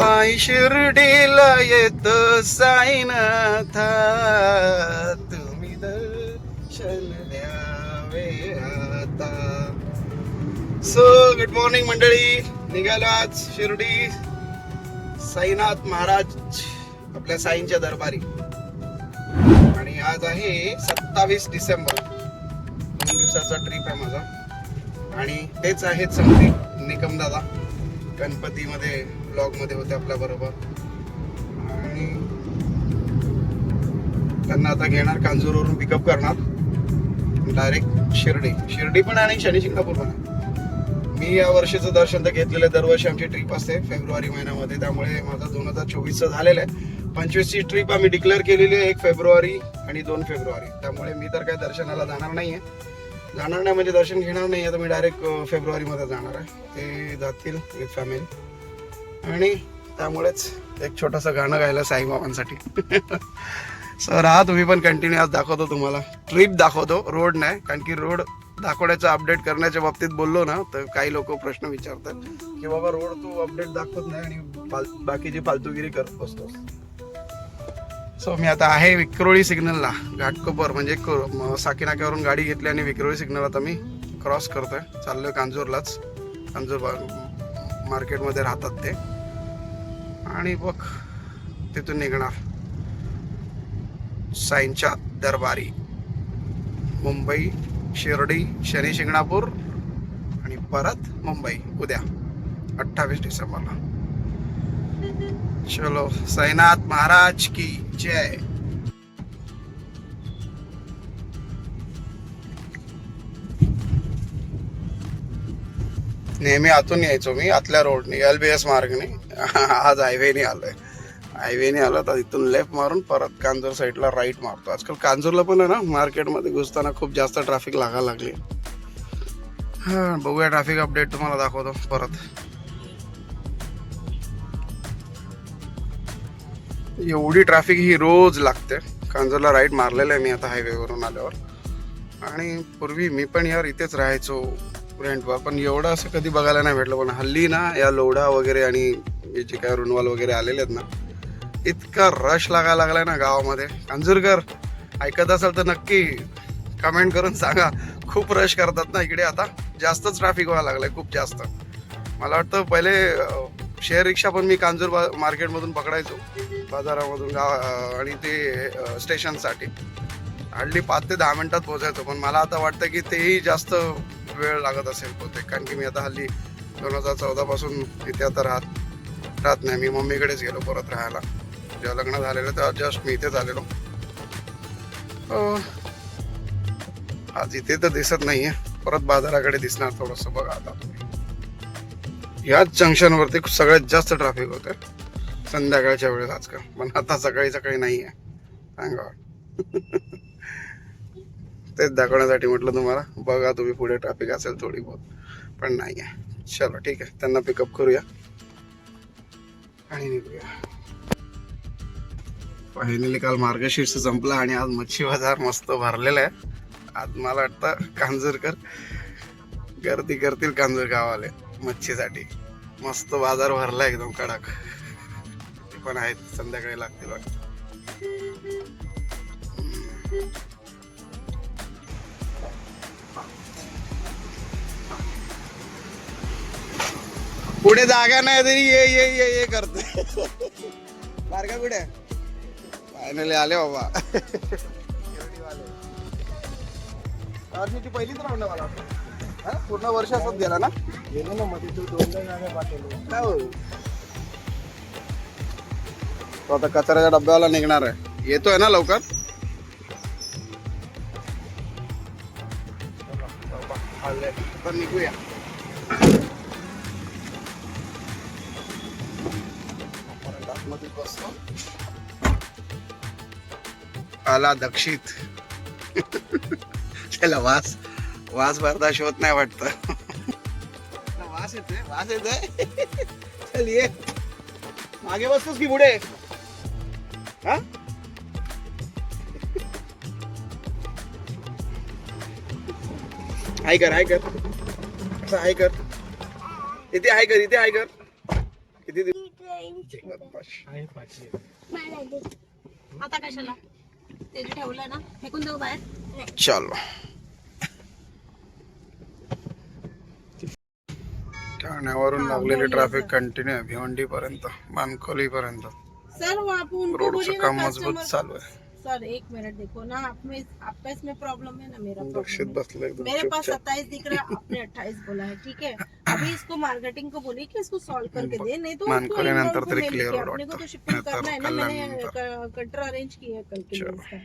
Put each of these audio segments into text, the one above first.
पाय शिर्डीला येत साईनाथा तुम्ही दर्शन द्यावे आता. सो गुड मॉर्निंग मंडळी. निघालो आज शिर्डी. साईनाथ महाराज आपल्या साईंच्या दरबारी. आणि आज आहे सत्तावीस डिसेंबर. दोन दिवसाचा ट्रिप आहे माझा. आणि तेच आहेत संगती निकम दादा गणपतीमध्ये ब्लॉगमध्ये होते आपल्या बरोबर. आणि त्यांना आता घेणार कांजूरवरून पिकअप करणार. डायरेक्ट शिर्डी. शिर्डी पण आणि शनी शिंगणापूर पण. आहे मी या वर्षीचं दर्शन तर घेतलेलं आहे. दरवर्षी आमची ट्रिप असते फेब्रुवारी महिन्यामध्ये. त्यामुळे माझा दोन हजार चोवीसचं झालेलं आहे. पंचवीसची ट्रिप आम्ही डिक्लेअर केलेली आहे. एक फेब्रुवारी आणि दोन फेब्रुवारी. त्यामुळे मी तर काय दर्शनाला जाणार नाही आहे जाणार नाही म्हणजे दर्शन घेणार नाही आहे तर मी डायरेक्ट फेब्रुवारीमध्ये जाणार आहे. ते जातील विथ फॅमिली आणि त्यामुळेच एक छोटंसं गाणं गायलं साईबाबांसाठी. सर हा तुम्ही पण कंटिन्यू आज दाखवतो तुम्हाला. ट्रिप दाखवतो. रोड नाही कारण की रोड दाखवण्याचं अपडेट करण्याच्या बाबतीत बोललो ना तर काही लोक प्रश्न विचारतात की बाबा रोड तू अपडेट दाखवत नाही आणि फाल- बाकीची फालतूगिरी करत बसतोस. सो मी आता आहे विक्रोळी सिग्नलला घाटकोपर म्हणजे साकीनाक्यावरून गाडी घेतली आणि विक्रोळी सिग्नल आता मी क्रॉस करतोय. चाललोय कांजूरलाच. कांजूर बा- मार्केटमध्ये राहतात ते. आणि बघ तिथून निघणार. साईंच्या दरबारी. मुंबई शिर्डी शनी शिंगणापूर आणि परत मुंबई. उद्या अठ्ठावीस डिसेंबरला. चलो साईनाथ महाराज की जय. नेहमी आतून यायचो मी आतल्या रोडने एल बी एस मार्गने. आज हायवेने आलोय. हायवेने आला तर इथून लेफ्ट मारून परत कांजूर साईडला राईट मारतो. आजकाल कांजूरला पण आहे ना मार्केटमध्ये घुसताना खूप जास्त ट्रॅफिक लागायला लागली. हां बघूया ट्रॅफिक अपडेट तुम्हाला दाखवतो परत. एवढी ट्रॅफिक ही रोज लागते. कांजूरला राईट मारलेलं आहे मी आता हायवेवरून आल्यावर. आणि पूर्वी मी पण यार इथेच राहायचो. रेंटवर पण एवढं असं कधी बघायला नाही भेटलं. पण हल्ली ना या लोढा वगैरे आणि याचे जे काय रुणवाल वगैरे आलेले आहेत ना इतका रश लागायला लागलाय ना गावामध्ये. कांजूरकर ऐकत असाल तर नक्की कमेंट करून सांगा. खूप रश करतात ना इकडे आता. जास्तच ट्रॅफिक व्हायला लागलंय खूप जास्त. मला वाटतं पहिले शेअर रिक्षा पण मी कांजूर बा मार्केटमधून पकडायचो. बाजारामधून गाव आणि ते स्टेशनसाठी हल्ली पाच ते दहा मिनिटात पोहोचायचो. पण मला आता वाटतं की तेही जास्त वेळ लागत असेल बहुतेक. कारण की मी आता हल्ली दोन हजार चौदापासून इथे आता राहत राहत नाही. मी मम्मीकडेच गेलो परत राहायला. जेव्हा लग्न झालेलं तेव्हा जस्ट मी इथेच आलेलो. आज इथे तर दिसत नाहीये. परत बाजाराकडे दिसणार थोडस बघा आता तुम्ही. याच जंक्शनवरती सगळ्यात जास्त ट्रॅफिक होते संध्याकाळच्या वेळेस आजकाल. पण आता सकाळी सकाळी नाही आहे सांगा तेच दाखवण्यासाठी म्हटलं तुम्हाला. बघा तुम्ही पुढे ट्रॅफिक असेल थोडी बहुत. पण नाही आहे चलो ठीक आहे. त्यांना पिकअप करूया. आणि निघूया. फायनली काल मार्गशीर्ष संपला आणि आज मच्छी बाजार मस्त भरलेला आहे. आज मला वाटतं कांजूरकर गर्दी करतील कांजूर गावाले मच्छीसाठी. मस्त बाजार भरला एकदम कडक. ते पण आहेत संध्याकाळी लागतील वाटतं. पुढे जागा नाही तरी ये ये ये ये करते. बारका कुठे फायनली आले बाबा. वर्षाची पहिलीच राऊंड मला. हा? पूर्ण वर्ष असंच गेला ना? गेलो ना मध्ये तू पाठवलो. काय हो? तो आता कचऱ्याच्या डब्यावाला निघणार आहे. येतोय ना लवकर. तर निघूया. असतो. आला दक्षित. त्याला वास वास बर्दाश्त होत नाही वाटत. वास येतोय वास येतोय. चल ये. मागे बसतोस की पुढे? हा? हाय कर हाय कर. असं हाय कर. इथे हाय कर इथे हाय कर. आहे पाचशे. आता कशाला? ते जे ठेवलंय ना फेकून देऊ बाहेर. चलो. ठाण्यावरून लागलेली ट्रॅफिक कंटिन्यू आहे भिवंडी पर्यंत मानकोली पर्यंत आप उनको रोडचं बोलिए काम ना मजबूत चालू आहे. सर एक मिनट देखो ना आप में आपका इसमें प्रॉब्लम है ना मेरा है. बसले मेरे पास सत्ताईस दिख रहा है आपने अट्ठाईस बोला है ठीक है? अभी इसको मार्केटिंग को बोलिए कि इसको सॉल्व करके दे नहीं तो उसको नंतर तरी। होईल अपने को तो शिपिंग करना है ना मैंने कटर अरेंज किया है कल के लिए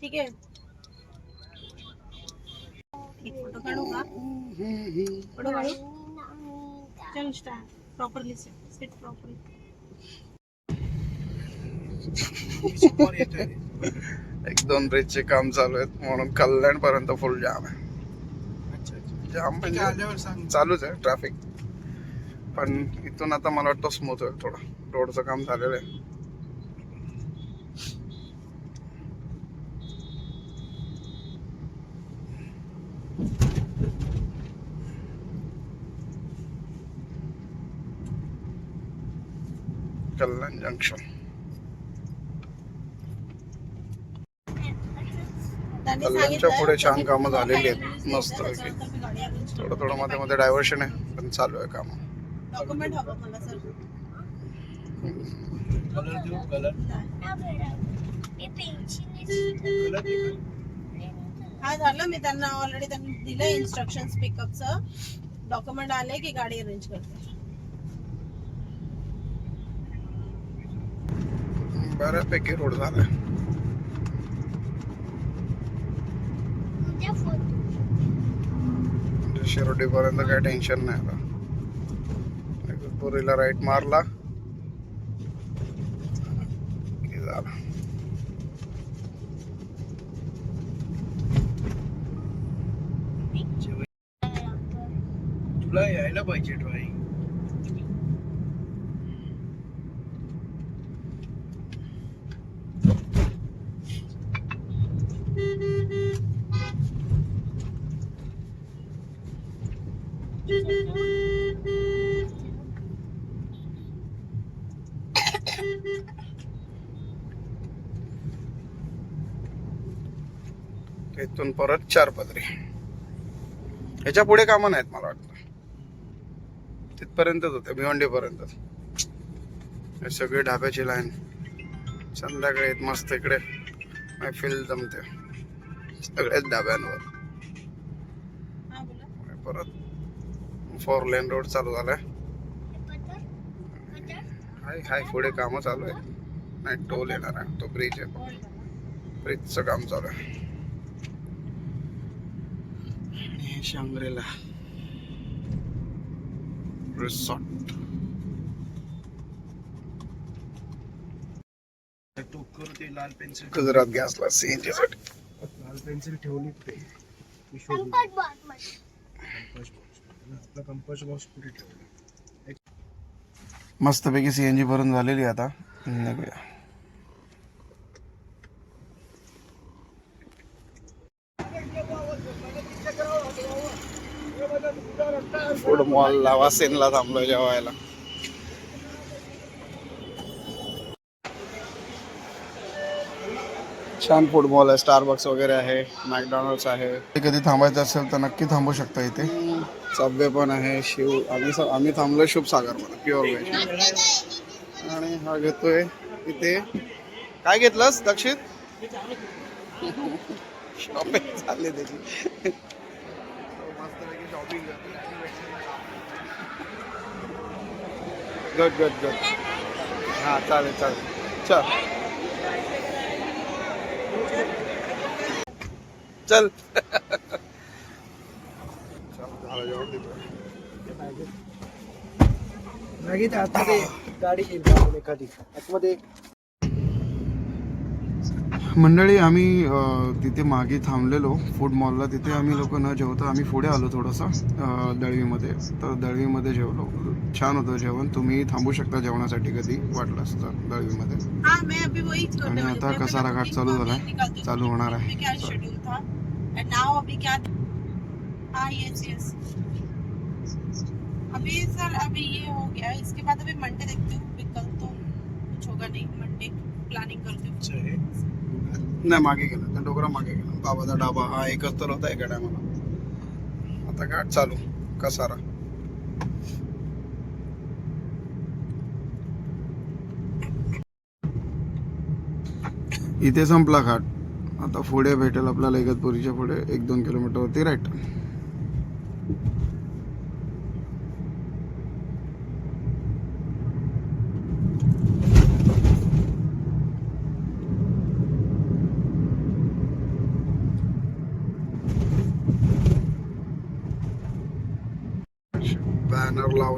ठीक है? एक फ़ोटो काढू का। फ़ोटो काढू। चल स्टार्ट प्रॉपरली सिट प्रॉपरली एक दोन ब्रिजचे काम चालू आहेत म्हणून कल्याण पर्यंत फुल जाम आहे जाम म्हणजे सांग. चालूच आहे ट्रॅफिक पण इथून आता मला वाटतं स्मूथ होईल थोडं. रोडचं काम झालेलं आहे. कल्याण जंक्शन कल्याणच्या पुढे छान कामं झालेली आहेत. मस्त थोडं. थोडं मध्ये मध्ये डायव्हर्शन आहे पण चालू आहे काम. डॉक्युमेंट हवं मला सर कलर देऊ? कलर कलर हा झालं. मी त्यांना ऑलरेडी त्यांनी दिलं इन्स्ट्रक्शन पिकअपचं डॉक्युमेंट आले की गाडी अरेंज करते. बऱ्यापैकी रोड झालाय. शिरोडीपर्यंत काही टेन्शन नाही आता. पुरीला राईट मारला. तुला यायला पाहिजे ड्रॉइंग इथून परत चार पदरी. ह्याच्या पुढे कामं नाहीत मला वाटतं. तिथपर्यंतच होते भिवंडी पर्यंत हे सगळी ढाब्याची लाईन. संध्याकाळी येत मस्त इकडे. मैफिल जमते. सगळ्याच ढाब्यांवर. परत फोर लेन रोड चालू झालाय. हाय हाय पुढे कामं चालू आहे नाही टोल येणार आहे. तो ब्रिज आहे. ब्रिजचं काम चालू आहे. हे शांग्रेला रिसॉर्ट टोकर ते लाल पेन्सिल गुजरात गॅसला सीएनजी साठी. लाल पेन्सिल ठेवली ते. कंपास बॉक्स कुठे ठेवला? मस्तपैकी सीएनजी भरून झालेली आता. निघूया. फूड मॉल लावा सेनला थांबलोय जेवायला. छान फूड मॉल आहे स्टारबक्स वगैरे आहे मॅकडॉनल्ड्स आहे. कधी थांबायचं असेल तर नक्की थांबू शकता इथे. सबवे पण आहे शिव आम्ही आम्ही थांबलोय शुभ सागरमध्ये प्युअर व्हेज आणि हा घेतोय इथे. काय घेतलंस दक्षित शॉपिंग चालली त्याची. गुड गुड गुड हां चालेल चालेल. चल. चल. चल झालं आतमध्ये गाडी येईल एखादी. आतमध्ये मंडळी आम्ही तिथे मागे थांबलेलो. फूड मॉलला तिथे आम्ही लोक न जेवता आम्ही पुढे आलो थोडंसं दळवीमध्ये. तर दळवीमध्ये जेवलो. छान होतं जेवण. तुम्ही थांबू शकता जेवणासाठी कधी वाटलंच तर दळवीमध्ये. हाँ मैं अभी वही करने आणि वाली आता कसारा घाट चालू को झालाय. अभी निकालती. हूँ। चालू होणार आहे. अभी क्या शेड्यूल था एंड नाउ अभी क्या हाँ यस यस अभी सर अभी ये हो गया. इसके बाद अभी मंडे देखती हूँ. पिकल नाही. मंडे प्लॅनिंग करते हे. नाही मागे गेलं. त्या डोकरा मागे गेला. बाबाचा डाबा हा एकच तर होता एका टायमाला आता घाट चालू. कसारा. इथे संपला घाट आता पुढे भेटेल आपल्याला इगतपुरीच्या पुढे एक दोन किलोमीटरवरती राईट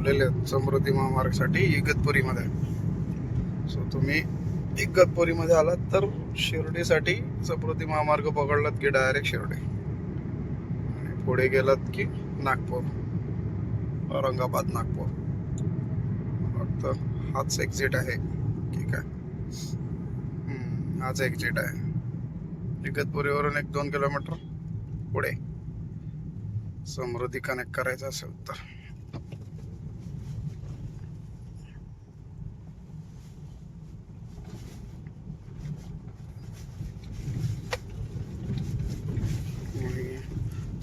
लावलेले आहेत समृद्धी महामार्गसाठी इगतपुरीमध्ये. सो तुम्ही इगतपुरीमध्ये आलात तर शिर्डीसाठी समृद्धी महामार्ग पकडलात की डायरेक्ट शिर्डी? आणि पुढे गेलात की नागपूर. औरंगाबाद नागपूर. फक्त हाच एक्झिट आहे. ठीक आहे. हाच एक्झिट आहे. इगतपुरीवरून एक दोन किलोमीटर पुढे. समृद्धी कनेक्ट करायचं असेल तर.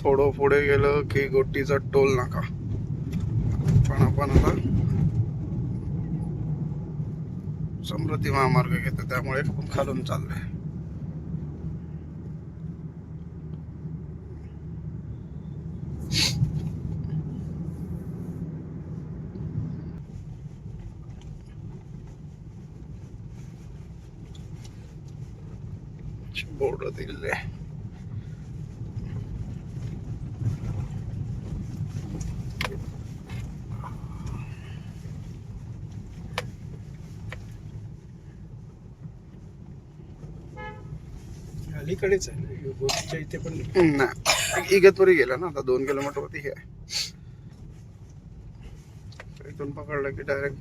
थोडं पुढे गेलं की गोटीचा टोल नाका. पण आपण आता समृद्धी महामार्ग घेतो त्यामुळे खूप खालून चाललंय. बोर्ड दिलेले आहे अलीकडेच आहे. ना इथे पण नाही. इगतपुरी गेला ना आता दोन किलोमीटर वरती हे आहे. इथून पकडलं की डायरेक्ट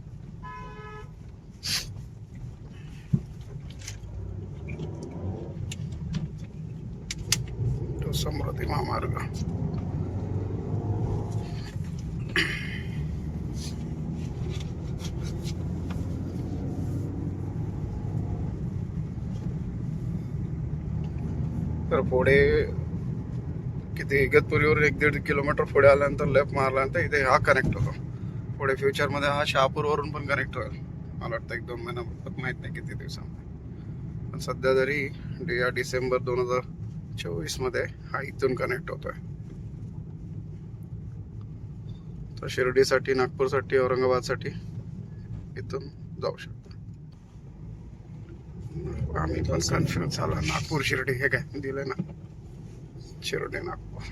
तो समृद्धी महामार्ग. पुढे किती इगतपुरीवर एक दीड किलोमीटर पुढे आल्यानंतर लेफ्ट मारल्यानंतर इथे हा कनेक्ट होतो. पुढे फ्युचरमध्ये हा शहापूरवरून पण कनेक्ट होईल. मला वाटतं एक दोन महिना माहीत नाही किती दिवसामध्ये. पण सध्या तरी या डिसेंबर दोन हजार चोवीसमध्ये हा इथून कनेक्ट होतो आहे तर शिर्डीसाठी नागपूरसाठी औरंगाबादसाठी इथून जाऊ शकतो. आम्ही पण कन्फ्युज झाला. नागपूर शिर्डी हे काय? दिलं ना. शिर्डी नागपूर.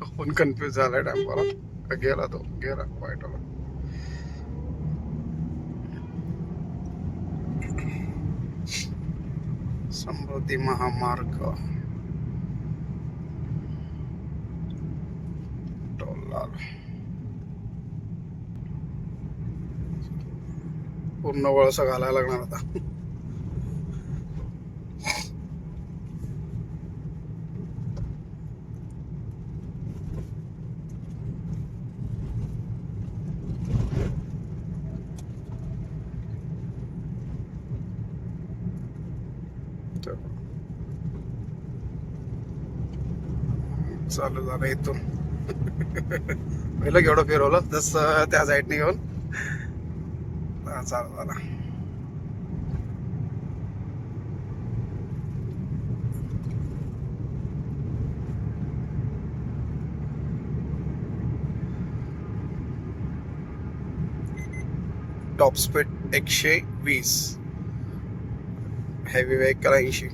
तो पण कन्फ्युज झालाय डांबरा गेला तो. गेला वाईटला समृद्धी महामार्ग. पूर्ण वळसा घालायला लागणार आता. चालू झालं इथून. पहिलं केवढं फिरवलं तसं त्या साईडने घेऊन. हा, चालू झाला टॉप स्पीड एकशे वीस. हेवी व्हेकल ऐंशी.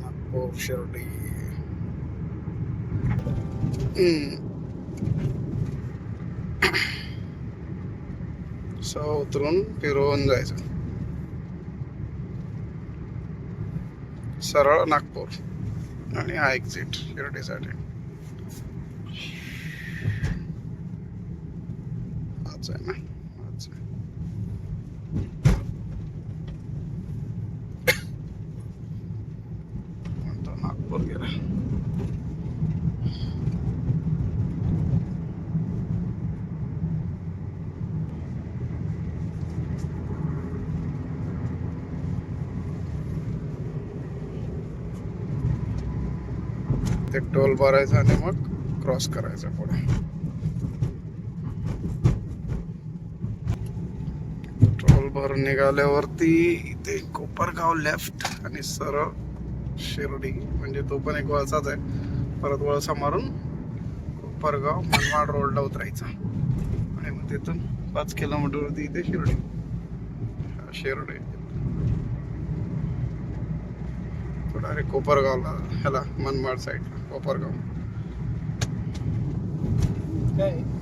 नागपूर शिर्डी. सो उतरून फिरवून जायचं. सरळ नागपूर आणि हा एक्झिट शिर्डीसाठी. हाच आहे ना हाच आहे. नागपूर गेला. इथे टोल भरायचा आणि मग क्रॉस करायचा पुढे. टोल भरून निघाल्यावरती इथे कोपरगाव लेफ्ट आणि सरळ शिर्डी म्हणजे तो पण एक वळसाच आहे. परत वळसा मारून कोपरगाव मनमाड रोडला उतरायचा. आणि मग तिथून पाच किलोमीटरवरती इथे शिर्डी. शिर्डी. तो डायरेक्ट कोपरगावला ह्याला मनमाड साईडला कोपरगाव.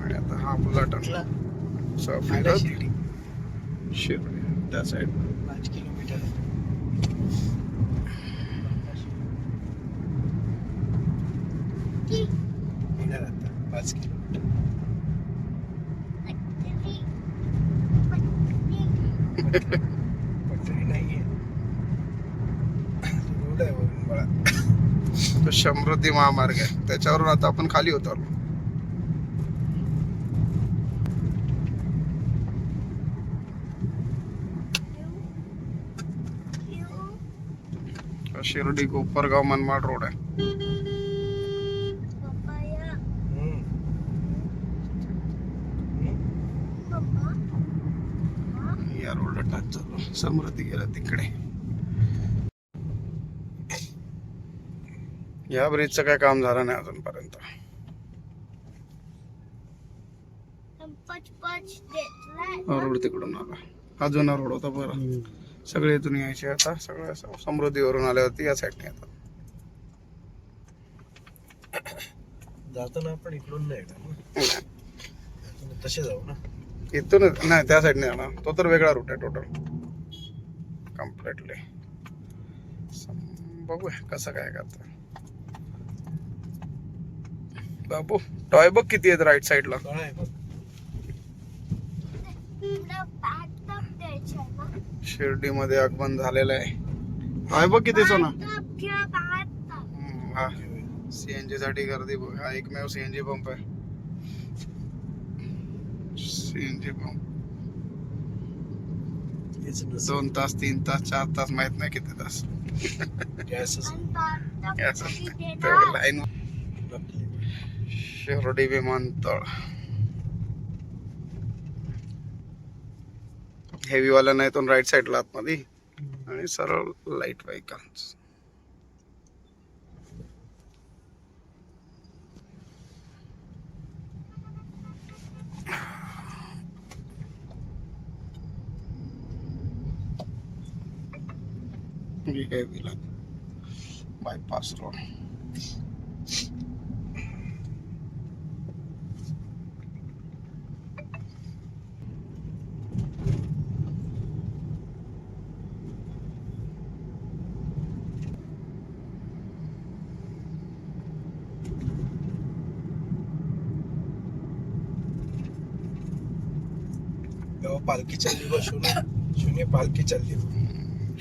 आणि आता हा कुठला? फिरत शिर्डी. त्या साईड पाच किलोमीटर येणार आता पाच किलोमीटर पटरी नाहीये रोड आहे वरून बळा तो समृद्धी महामार्ग आहे. त्याच्यावरून आता आपण खाली उतरलो शिर्डी कोपरगाव मनमाड रोड आहे. या रोडला टच झालो समृद्धी गेला तिकडे. या ब्रिजचं काय काम झालं नाही अजूनपर्यंत. रोड तिकडून आला. हा जुना रोड होता बरं. सगळे इथून यायचे आता. सगळं असं समृद्धीवरून आल्यावरती या साईडने येतात जाताना आपण इकडून नाही तसे जाऊ ना? इथूनच नाही त्या साईडने जाणार तो तर वेगळा रूट आहे टोटल कम्प्लिटली बघूया कसं काय करतं बाबू टॉय बघ किती आहेत राईट साईडला शिर्डी मध्ये आगमन झालेलं आहे. टॉय बघ किती सोना? हा. सीएनजी साठी गर्दी बघ. हा एकमेव सीएनजी पंप आहे. सीएनजी पंप दोन तास तीन तास चार तास माहीत नाही किती तास. लाईन शिर्डी विमानतळ. हेवी वाला नाही तो राईट साईडला आतमध्ये. आणि सरळ लाइट व्हेकल्स हेवीला बायपास रोड तेव्हा पालखी चालली बा शून्य शून्य पालखी चालली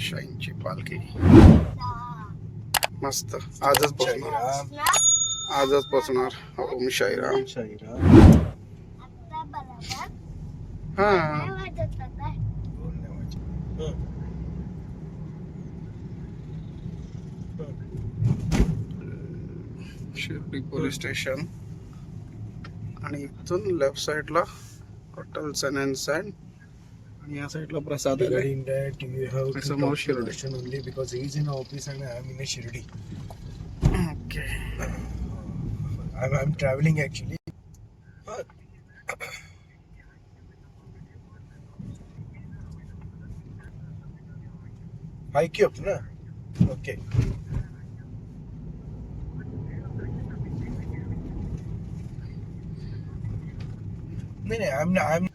शाईनची पालखी. मस्त. आजच शाहीराम आजच पोचणार ओम शाईराम. शाहीराम हा. हं. Shirdi police station. आणि इथून लेफ्ट साईडला हॉटेल सन अँड सँड आणि या साईडला प्रसाद आहे Regarding that, you have to It's a more talk to Shirdi. Darshan only because he is in office and I am in a Shirdi. Okay I'm, I'm traveling actually. Hike you up, na? Okay. नाही नाही I'm not, I'm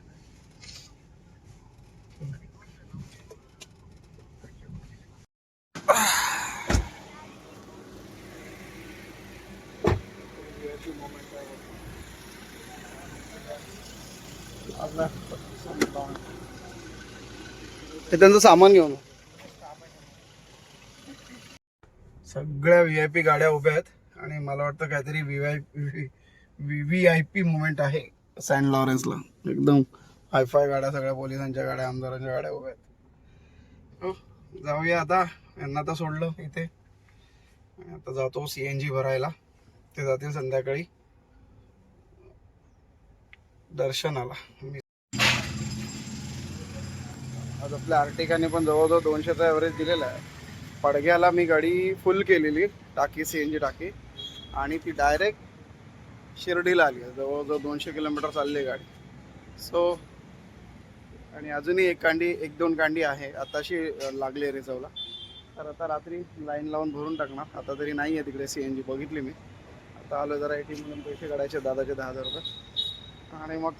त्यांचं सामान घेऊन. सगळ्या V I P गाड्या उभ्या आहेत आणि मला वाटतं काहीतरी V I P V I P movement आहे सँड लॉरेन्सला एकदम हायफाय गाड्या सगळ्या पोलिसांच्या गाड्या आमदारांच्या गाड्या उभ्या आहेत. हो, जाऊया आता. यांना तर सोडलं इथे. आता जातो सी एन जी भरायला. ते जातील संध्याकाळी. दर्शनाला. मी आज आपल्या आर्टिकाने पण जवळजवळ दोनशेचा ॲव्हरेज दिलेला आहे. पडग्याला मी गाडी फुल केलेली टाकी सी एन जी टाकी. आणि ती डायरेक्ट शिर्डीला आली आहे. जवळजवळ दोनशे किलोमीटर चालली आहे गाडी. सो आणि अजूनही एक कांडी एक दोन कांडी आहे. आताशी लागली आहे रिझर्वला. तर आता रात्री लाईन लावून भरून टाकणार. आता तरी नाही आहे तिकडे सी एन जी बघितली मी. आता आलो जरा ए टी म्हणून पैसे काढायचे दादाचे दहा हजार रुपये. आणि मग